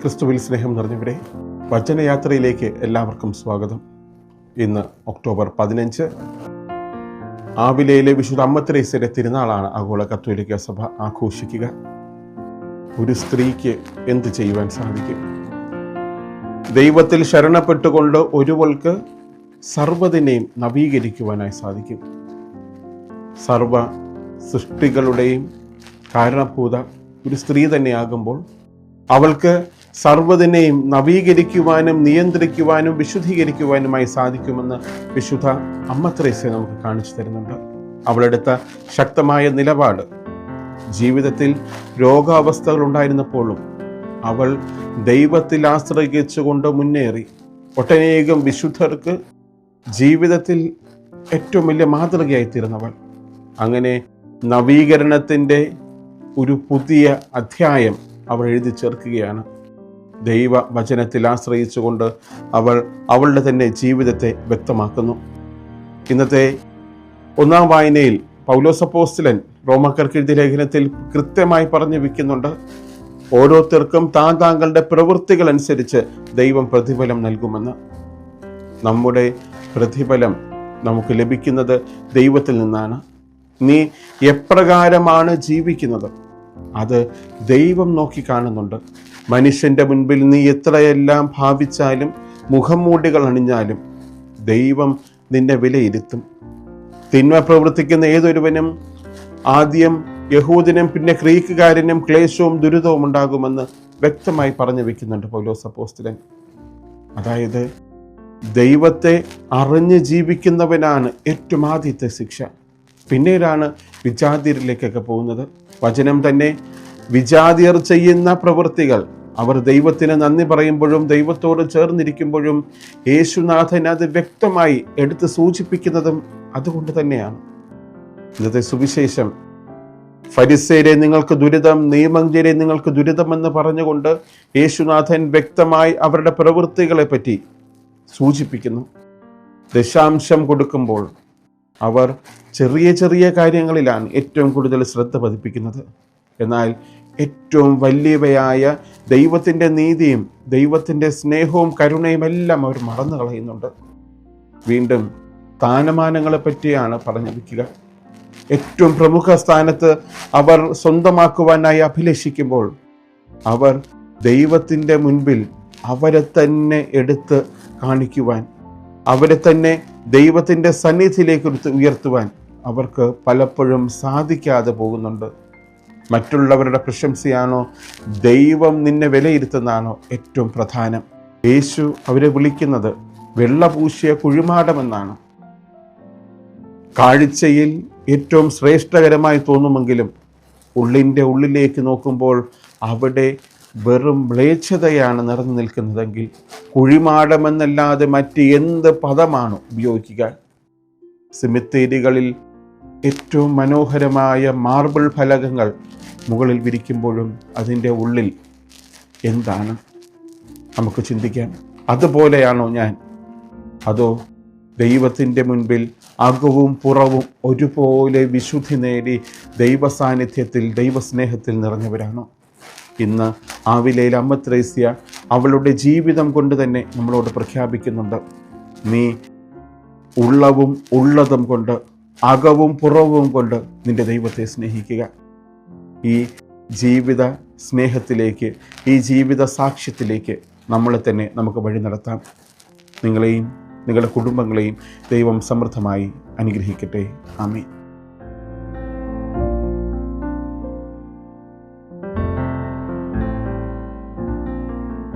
ക്രിസ്തുവിൽ സ്നേഹം നിറഞ്ഞവരെ വചനയാത്രയിലേക്ക് എല്ലാവർക്കും സ്വാഗതം. ഇന്ന് ഒക്ടോബർ പതിനഞ്ച്. ആവിലയിലെ വിശുദ്ധ അമ്മത്രേസ്യയുടെ തിരുനാളാണ് ആഗോള കത്തോലിക്ക സഭ ആഘോഷിക്കുക. ഒരു സ്ത്രീക്ക് എന്ത് ചെയ്യുവാൻ സാധിക്കും? ദൈവത്തിൽ ശരണപ്പെട്ടുകൊണ്ട് ഒരുവൾക്ക് സർവതിനെയും നവീകരിക്കുവാനായി സാധിക്കും. സർവ സൃഷ്ടികളുടെയും കാരണഭൂത ഒരു സ്ത്രീ തന്നെയാകുമ്പോൾ അവൾക്ക് സർവതിനെയും നവീകരിക്കുവാനും നിയന്ത്രിക്കുവാനും വിശുദ്ധീകരിക്കുവാനുമായി സാധിക്കുമെന്ന് വിശുദ്ധ അമ്മ ത്രേസ്യ നമുക്ക് കാണിച്ചു തരുന്നുണ്ട്. അവളെടുത്ത ശക്തമായ നിലപാട് ജീവിതത്തിൽ രോഗാവസ്ഥകൾ ഉണ്ടായിരുന്നപ്പോഴും അവൾ ദൈവത്തിൽ ആശ്രയിച്ചുകൊണ്ട് മുന്നേറി. ഒട്ടനേകം വിശുദ്ധർക്ക് ജീവിതത്തിൽ ഏറ്റവും വലിയ മാതൃകയായി തീർന്നവൾ. അങ്ങനെ നവീകരണത്തിന്റെ ഒരു പുതിയ അധ്യായം അവൾ എഴുതി ചേർക്കുകയാണ്. ദൈവ വചനത്തിൽ ആശ്രയിച്ചുകൊണ്ട് അവൾ അവളുടെ തന്നെ ജീവിതത്തെ വ്യക്തമാക്കുന്നു. ഇന്നത്തെ ഒന്നാം വായനയിൽ പൗലോസപ്പോസ്റ്റലൻ റോമക്കർക്ക് എഴുതിയ ലേഖനത്തിൽ കൃത്യമായി പറഞ്ഞു വയ്ക്കുന്നുണ്ട് ഓരോരുത്തർക്കും താൻ താങ്കളുടെ പ്രവൃത്തികൾ അനുസരിച്ച് ദൈവം പ്രതിഫലം നൽകുമെന്ന്. നമ്മുടെ പ്രതിഫലം നമുക്ക് ലഭിക്കുന്നത് ദൈവത്തിൽ നിന്നാണ്. നീ എപ്രകാരമാണ് ജീവിക്കുന്നത്? അത് ദൈവം നോക്കി കാണുന്നുണ്ട്. മനുഷ്യന്റെ മുൻപിൽ നീ എത്രയെല്ലാം ഭാവിച്ചാലും മുഖംമൂടികൾ അണിഞ്ഞാലും ദൈവം നിന്നെ വിലയിരുത്തും. തിന്മ പ്രവർത്തിക്കുന്ന ഏതൊരുവനും ആദ്യം യഹൂദിനും പിന്നെ ക്രീക്കുകാരനും ക്ലേശവും ദുരിതവും ഉണ്ടാകുമെന്ന് വ്യക്തമായി പറഞ്ഞു വെക്കുന്നുണ്ട് പൗലോസ് അപ്പോസ്തലൻ. അതായത് ദൈവത്തെ അറിഞ്ഞ് ജീവിക്കുന്നവനാണ് ഏറ്റവും ആദ്യത്തെ ശിക്ഷ. പിന്നീടാണ് വിജാതിരിലേക്കൊക്കെ പോകുന്നത്. വചനം തന്നെ വിജാതിയർ ചെയ്യുന്ന പ്രവൃത്തികൾ അവർ ദൈവത്തിന് നന്ദി പറയുമ്പോഴും ദൈവത്തോട് ചേർന്നിരിക്കുമ്പോഴും യേശുനാഥൻ അത് വ്യക്തമായി എടുത്ത് സൂചിപ്പിക്കുന്നതും അതുകൊണ്ട് തന്നെയാണ്. ഇന്നത്തെ സുവിശേഷം. ഫരിസേരെ നിങ്ങൾക്ക് ദുരിതം നിയമജ്ഞരെ നിങ്ങൾക്ക് ദുരിതമെന്ന് പറഞ്ഞുകൊണ്ട് യേശുനാഥൻ വ്യക്തമായി അവരുടെ പ്രവൃത്തികളെ പറ്റി സൂചിപ്പിക്കുന്നു. ദശാംശം കൊടുക്കുമ്പോൾ അവർ ചെറിയ ചെറിയ കാര്യങ്ങളിലാണ് ഏറ്റവും കൂടുതൽ ശ്രദ്ധ പതിപ്പിക്കുന്നത്. എന്നാൽ ഏറ്റവും വലിയവയായ ദൈവത്തിന്റെ നീതിയും ദൈവത്തിന്റെ സ്നേഹവും കരുണയും എല്ലാം അവർ മറന്നു കളയുന്നുണ്ട്. വീണ്ടും സ്ഥാനമാനങ്ങളെ പറ്റിയാണ് പറഞ്ഞു വയ്ക്കുക ഏറ്റവും പ്രമുഖ സ്ഥാനത്ത് അവർ സ്വന്തമാക്കുവാനായി അഭിലഷിക്കുമ്പോൾ അവർ ദൈവത്തിന്റെ മുൻപിൽ അവരെ തന്നെ എടുത്ത് കാണിക്കുവാൻ അവരെ തന്നെ ദൈവത്തിന്റെ സന്നിധിയിലേക്ക് ഉയർത്തുവാൻ അവർക്ക് പലപ്പോഴും സാധിക്കാതെ പോകുന്നുണ്ട്. മറ്റുള്ളവരുടെ പ്രശംസയാണോ? ദൈവം നിന്നെ വിലയിരുത്തുന്നതാണോ ഏറ്റവും പ്രധാനം? യേശു അവരെ വിളിക്കുന്നത് വെള്ളപൂശിയ കുഴിമാടമെന്നാണ്. കാഴ്ചയിൽ ഏറ്റവും ശ്രേഷ്ഠകരമായി തോന്നുമെങ്കിലും ഉള്ളിന്റെ ഉള്ളിലേക്ക് നോക്കുമ്പോൾ അവിടെ വെറും മ്ലേച്ഛതയാണ് നിറഞ്ഞു നിൽക്കുന്നതെങ്കിൽ കുഴിമാടമെന്നല്ലാതെ മറ്റ് എന്ത് പദമാണ് ഉപയോഗിക്കുക? സിമിത്തേരികളിൽ ഏറ്റവും മനോഹരമായ മാർബിൾ ഫലകങ്ങൾ മുകളിൽ വിരിക്കുമ്പോഴും അതിന്റെ ഉള്ളിൽ എന്താണ്? നമുക്ക് ചിന്തിക്കാൻ അതുപോലെയാണോ ഞാൻ? അതോ ദൈവത്തിന്റെ മുൻപിൽ അകവും പുറവും ഒരുപോലെ വിശുദ്ധി നേടി ദൈവ സാന്നിധ്യത്തിൽ ദൈവസ്നേഹത്തിൽ നിറഞ്ഞവരാണോ? ഇന്ന് ആവിലയിൽ അമ്മ ത്രേസ്യ അവളുടെ ജീവിതം കൊണ്ട് തന്നെ നമ്മളോട് പ്രഖ്യാപിക്കുന്നുണ്ട്. നീ ഉള്ളവും ഉള്ളതും കൊണ്ട് അകവും പുറവും കൊണ്ട് നിന്റെ ദൈവത്തെ സ്നേഹിക്കുക. ഈ ജീവിത സ്നേഹത്തിലേക്ക് ഈ ജീവിത സാക്ഷ്യത്തിലേക്ക് നമ്മളെ തന്നെ നമുക്ക് വഴി നടത്താം. നിങ്ങളെയും നിങ്ങളുടെ കുടുംബങ്ങളെയും ദൈവം സമൃദ്ധമായി അനുഗ്രഹിക്കട്ടെ. ആമീൻ.